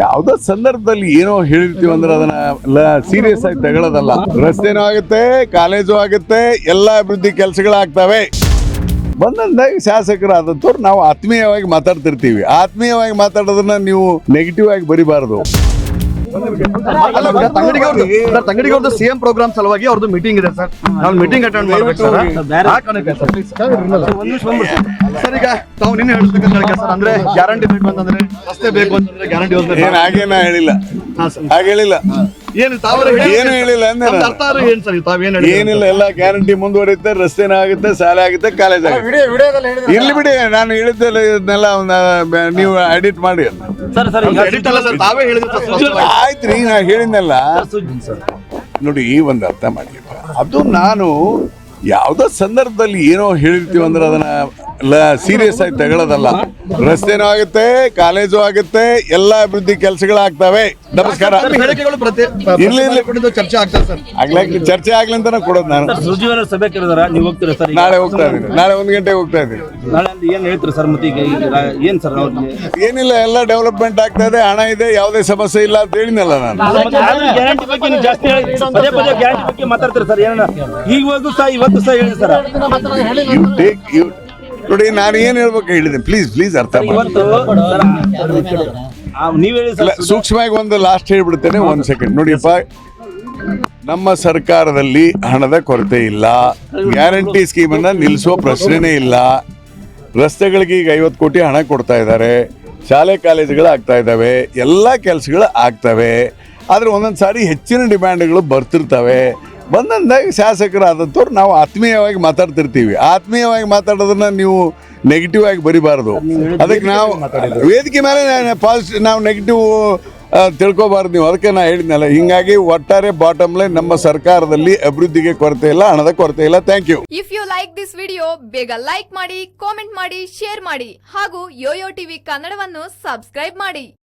ಯಾವ್ದೋ ಸಂದರ್ಭದಲ್ಲಿ ಏನೋ ಹೇಳಿರ್ತೀವಿ ಅಂದ್ರೆ ಅದನ್ನ ಸೀರಿಯಸ್ ಆಗಿ ತಗೊಳ್ಳೋದಲ್ಲ. ರಸ್ತೆನೂ ಆಗುತ್ತೆ ಕಾಲೇಜು ಆಗುತ್ತೆ ಎಲ್ಲ ಅಭಿವೃದ್ಧಿ ಕೆಲಸಗಳಾಗ್ತವೆ ಬಂದಂದಾಗ ಶಾಸಕರಾದಂಥವ್ರು ನಾವು ಆತ್ಮೀಯವಾಗಿ ಮಾತಾಡ್ತಿರ್ತೀವಿ. ಆತ್ಮೀಯವಾಗಿ ಮಾತಾಡೋದನ್ನ ನೀವು ನೆಗೆಟಿವ್ ಆಗಿ ಬರಿಬಾರ್ದು. ಸರ್, ತಂಗಡಿಗೆ ಅವ್ರದ್ದು ಸಿಎಂ ಪ್ರೋಗ್ರಾಮ್ ಸಲುವಾಗಿ ಅವ್ರದ್ದು ಮೀಟಿಂಗ್ ಇದೆ ಸರ್. ನಾವು ಮೀಟಿಂಗ್ ಅಟೆಂಡ್ ಮಾಡ್ಬೇಕು ಸರ್. ಸರ್. ಈಗ ತಾವು ನಿನ್ನೆ ಹೇಳ್ಬೇಕಂತ ಹೇಳಿ ಸರ್ ಅಂದ್ರೆ ಗ್ಯಾರಂಟಿ ಬೇಕು ಅಂತಂದ್ರೆ ರಸ್ತೆ ಬೇಕು ಅಂತಂದ್ರೆ ಗ್ಯಾರಂಟಿ ಹಾಗೇನ ಹೇಳಿಲ್ಲ. ಹಾಗೆ ಹೇಳಿಲ್ಲ. ಏನು ತಾವರ ಏನು ಹೇಳಿಲ್ಲ ಅಂದ್ರೆ ಅರ್ಥ ಆದ್ರೆ ಏನ್ ಸರ್ ತಾವ್ ಹೇಳಿದ್ರಿ? ಏನಿಲ್ಲ ಎಲ್ಲ ಗ್ಯಾರಂಟಿ ಮುಂದುವರಿಯುತ್ತೆ ರಸ್ತೆನ ಆಗುತ್ತೆ ಶಾಲೆ ಆಗುತ್ತೆ ಕಾಲೇಜ್ ಆಗುತ್ತೆ. ಇಲ್ಲಿ ಬಿಡಿ ನಾನು ಹೇಳಿದ್ದೆಲ್ಲ ಇದನ್ನೆಲ್ಲ ನೀವು ಎಡಿಟ್ ಮಾಡಿ ಸರ್ ಸರ್ ಎಡಿಟ್ Edit ಅಲ್ಲ ಸರ್ ತಾವೇ ಹೇಳಿದ್ರಿ ಸರ್ ಸ್ಪಷ್ಟವಾಗಿ. ಆಯ್ತ್ರಿ ನಾ ಹೇಳಿದ್ನಲ್ಲ. ನೋಡಿ ಈ ಒಂದು ಅರ್ಥ ಮಾಡಿ. ಅದು ನಾನು ಯಾವುದೋ ಸಂದರ್ಭದಲ್ಲಿ ಏನೋ ಹೇಳಿರ್ತೀವಿ ಅಂದ್ರೆ ಅದನ್ನ ಸೀರಿಯಸ್ ಆಗಿ ತಗೊಳ್ಳೋದಲ್ಲ ರಸ್ತೆನೂ ಆಗುತ್ತೆ ಕಾಲೇಜು ಆಗುತ್ತೆ ಎಲ್ಲ ಅಭಿವೃದ್ಧಿ ಕೆಲಸಗಳಾಗ್ತವೆ ನಮಸ್ಕಾರ. ಇರ್ಲಿ, ಇರ್ಲಿ. ಚರ್ಚೆ ಆಗ್ತದೆ ಸರ್. ಆಗ್ಲಾಗ್ಲಿ ಚರ್ಚೆ ಆಗ್ಲಿ ಅಂತಾನೆ ಕೊಡೋದು ನಾನು. ಸರ್ ಸುರ್ಜಿವಾರ ಸಭೆ ಕರೆದಾರ ನೀವು ಹೋಗ್ತೀರಾ ಸರ್ ಈಗ? ನಾಳೆ ಹೋಗ್ತಾ ಇದ್ದೀನಿ. ನಾಳೆ ಒಂದ್ ಗಂಟೆಗೆ ಹೋಗ್ತಾ ಇದ್ದೀನಿ. ನಾಳೆ ಅಂತ ಏನ್ ಹೇಳ್ತೀರಾ ಸರ್ ಮತ್ತೆ ಈಗ ಈಗ ರಾ- ಏನ್ ಸರ್ ಅವ್ರಿಗೆ? ಏನಿಲ್ಲ ಎಲ್ಲ ಡೆವಲಪ್ಮೆಂಟ್ ಆಗ್ತಾ ಇದೆ ಹಣ ಇದೆ ಯಾವುದೇ ಸಮಸ್ಯೆ ಇಲ್ಲ ಅಂತ ಹೇಳಿದ್ನಲ್ಲ ನಾನು. ಗ್ಯಾರಂಟಿ ಬಗ್ಗೆ ನೀವು ಜಾಸ್ತಿ ಹೇಳಿ ಪದೇ ಪದೇ ಗ್ಯಾರಂಟಿ ಬಗ್ಗೆ ಮಾತಾಡ್ತಾರೆ ಸರ್? ಏನ ಈಗ ಸಹ ಇವತ್ತು ಸಹ ಹೇಳಿ ಸರ್. ಯು ಟೇಕ್ ಯು ನೋಡಿ ನಾನು ಏನು ಹೇಳ್ಬೇಕು ಹೇಳಿದೆ. ಪ್ಲೀಸ್ ಪ್ಲೀಸ್ ಅರ್ಥ ಮಾಡಿ. ಇವತ್ತು ಆ, ನೀವ್ ಹೇಳಿ ಇಲ್ಲ ಸರ್ ಸೂಕ್ಷ್ಮವಾಗಿ ಒಂದು ಲಾಸ್ಟ್ ಹೇಳ್ಬಿಡ್ತೇನೆ ಒಂದು ಸೆಕೆಂಡ್ ನೋಡಿಯಪ್ಪ ನಮ್ಮ ಸರ್ಕಾರದಲ್ಲಿ ಹಣದ ಕೊರತೆ ಇಲ್ಲ. ಗ್ಯಾರಂಟಿ ಸ್ಕೀಮನ್ನು ನಿಲ್ಲಿಸುವ ಪ್ರಶ್ನೆನೇ ಇಲ್ಲ. ರಸ್ತೆಗಳಿಗೆ ಈಗ ಐವತ್ತು ಕೋಟಿ ಹಣ ಕೊಡ್ತಾ ಇದ್ದಾರೆ. ಶಾಲೆ ಕಾಲೇಜುಗಳು ಆಗ್ತಾ ಇದ್ದಾವೆ. ಎಲ್ಲ ಕೆಲಸಗಳು ಆಗ್ತವೆ. ಆದರೆ ಒಂದೊಂದು ಸಾರಿ ಹೆಚ್ಚಿನ ಡಿಮ್ಯಾಂಡ್ಗಳು ಬರ್ತಿರ್ತವೆ. ಬಂದಂದಾಗ ಶಾಸಕರಾದಂಥವ್ರು ನಾವು ಆತ್ಮೀಯವಾಗಿ ಮಾತಾಡ್ತಿರ್ತೀವಿ. ಆತ್ಮೀಯವಾಗಿ ಮಾತಾಡೋದನ್ನ ನೀವು ನೆಗೆಟಿವ್ ಆಗಿ ಬರಿಬಾರ್ದು. ಅದಕ್ಕೆ ನಾವು ವೇದಿಕೆ ಮೇಲೆ ಪಾಸಿಟಿವ್ ನಾವು ನೆಗೆಟಿವ್ ತಿಳ್ಕೊಬಾರ್ದು ನೀವು. ಅದಕ್ಕೆ ನಾ ಹೇಳಿದ್ನಲ್ಲ ಹಿಂಗಾಗಿ ಒಟ್ಟಾರೆ ಬಾಟಮ್ ಲೈನ್ ನಮ್ಮ ಸರ್ಕಾರದಲ್ಲಿ ಅಭಿವೃದ್ಧಿಗೆ ಕೊರತೆ ಇಲ್ಲ ಹಣದ ಕೊರತೆ ಇಲ್ಲ. Thank you if you like this video ಬೇಗ ಲೈಕ್ ಮಾಡಿ ಕಾಮೆಂಟ್ ಮಾಡಿ ಶೇರ್ ಮಾಡಿ ಹಾಗೂ ಯೋಯೋ ಟಿವಿ ಕನ್ನಡವನ್ನು ಸಬ್ಸ್ಕ್ರೈಬ್ ಮಾಡಿ.